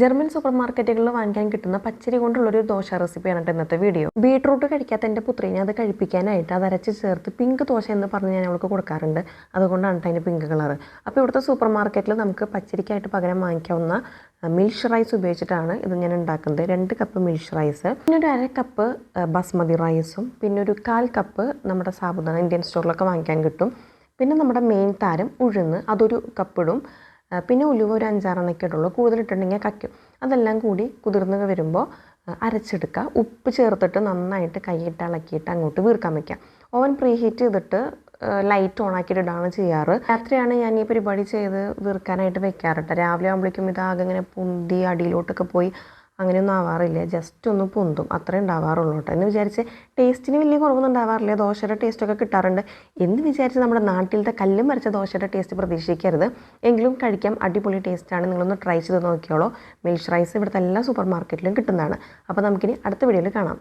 German super മാർക്കറ്റുകളിൽ വാങ്ങിക്കാൻ കിട്ടുന്ന പച്ചരി കൊണ്ടുള്ള ഒരു ദോശ റെസിപ്പിയാണ് ഇന്നത്തെ വീഡിയോ. ബീട്രൂട്ട് കഴിക്കാത്ത എന്റെ പുത്രീനെ അത് കഴിപ്പിക്കാനായിട്ട് അത് അരച്ച് ചേർത്ത് പിങ്ക് ദോശ എന്ന് പറഞ്ഞ് ഞാൻ അവൾക്ക് കൊടുക്കാറുണ്ട്. അതുകൊണ്ടാണ് അതിന്റെ പിങ്ക് കളർ അപ്പോൾ ഇവിടുത്തെ സൂപ്പർ മാർക്കറ്റിൽ നമുക്ക് പച്ചരിക്കായിട്ട് പകരം വാങ്ങിക്കാവുന്ന മിൽഷ് റൈസ് ഉപയോഗിച്ചിട്ടാണ് ഇത് ഞാൻ ഉണ്ടാക്കുന്നത്. രണ്ട് കപ്പ് മിൽഷ് റൈസ് പിന്നെ ഒരു അര കപ്പ് ബസ്മതി റൈസും പിന്നെ ഒരു കാൽ കപ്പ് നമ്മുടെ സാബുദാന ഇന്ത്യൻ സ്റ്റോറിലൊക്കെ വാങ്ങിക്കാൻ കിട്ടും. പിന്നെ നമ്മുടെ മെയിൻ താരം ഉഴുന്ന് അതൊരു കപ്പിടും പിന്നെ ഉലുവ ഒരു അഞ്ചാറെണ്ണൊക്കെ ഇടുള്ളൂ കൂടുതലിട്ടുണ്ടെങ്കിൽ കയ്ക്കും. അതെല്ലാം കൂടി കുതിർന്ന് വരുമ്പോൾ അരച്ചെടുക്കുക. ഉപ്പ് ചേർത്തിട്ട് നന്നായിട്ട് കൈയിട്ട് ഇളക്കിയിട്ട് അങ്ങോട്ട് വീർക്കാൻ വയ്ക്കാം ഓവൻ പ്രീ ഹീറ്റ് ചെയ്തിട്ട് ലൈറ്റ് ഓൺ ആക്കിയിട്ട് ഇടാണ് ചെയ്യാറ്. രാത്രിയാണ് ഞാൻ ഈ പരിപാടി ചെയ്ത് വീർക്കാനായിട്ട് വെക്കാറുണ്ട് രാവിലെ ആകുമ്പോഴേക്കും ഇതാകെ ഇങ്ങനെ പൊന്തി അടിയിലോട്ടൊക്കെ പോയി അങ്ങനെയൊന്നും ആവാറില്ല. ജസ്റ്റ് ഒന്ന് പൊന്തും. അത്രേ ഉണ്ടാവാറുള്ളൂ കേട്ടോ. എന്ന് വിചാരിച്ച് ടേസ്റ്റിന് വലിയ കുറവൊന്നും ഉണ്ടാവാറില്ല. ദോശയുടെ ടേസ്റ്റൊക്കെ കിട്ടാറുണ്ട്. എന്ന് വിചാരിച്ച് നമ്മുടെ നാട്ടിലത്തെ കല്ലും മരച്ച ദോശയുടെ ടേസ്റ്റ് പ്രതീക്ഷിക്കരുത്. എങ്കിലും കഴിക്കാം. അടിപൊളി ടേസ്റ്റാണ് നിങ്ങളൊന്ന് ട്രൈ ചെയ്ത് നോക്കിയോളൂ. മിൽഷ് റൈസ് ഇവിടുത്തെ എല്ലാ സൂപ്പർ മാർക്കറ്റിലും കിട്ടുന്നതാണ്. അപ്പോൾ നമുക്കിനി അടുത്ത വീഡിയോയിൽ കാണാം.